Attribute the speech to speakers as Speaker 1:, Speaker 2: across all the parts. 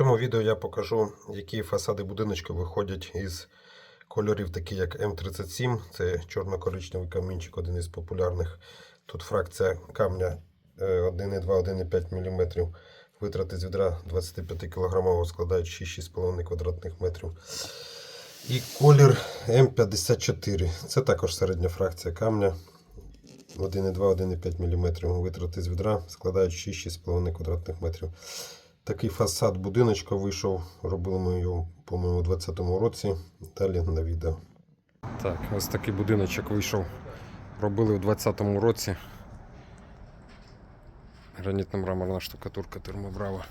Speaker 1: цьому відео я покажу, які фасади будиночку виходять із кольорів, такі як М37. Це чорно-коричневий камінчик, один із популярних. Тут фракція камня е, 1,2-1,5 мм. Витрати з відра 25 кг складають 6-6,5 квадратних метрів. І колір М54. Це також середня фракція камня. 1,2-1,5 мм. Витрати з відра складають 6-6,5 квадратних метрів. Такий фасад будиночка вийшов. Робили ми його, по-моєму, у 2020 році. Далі на відео. Так, ось такий будиночок вийшов. Робили у 2020 році. Гранітно-мраморна штукатурка термобрава.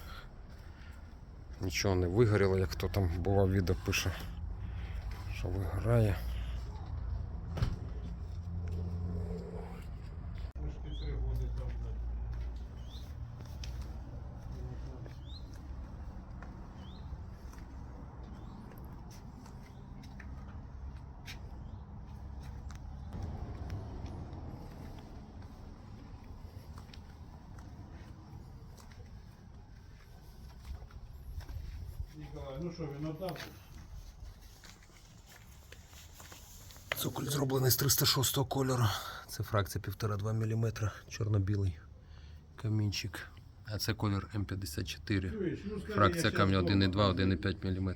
Speaker 1: Нічого не вигоріло, як хто там бував відео пише, що вигорає.
Speaker 2: Ну що, він отдав?
Speaker 1: Цоколь зроблений з 306 кольору. Це фракція 1,5-2 мм, чорно-білий камінчик. А це колір М54.
Speaker 2: Чуєш, ну,
Speaker 1: Фракція камня 1,2-1,5 мм.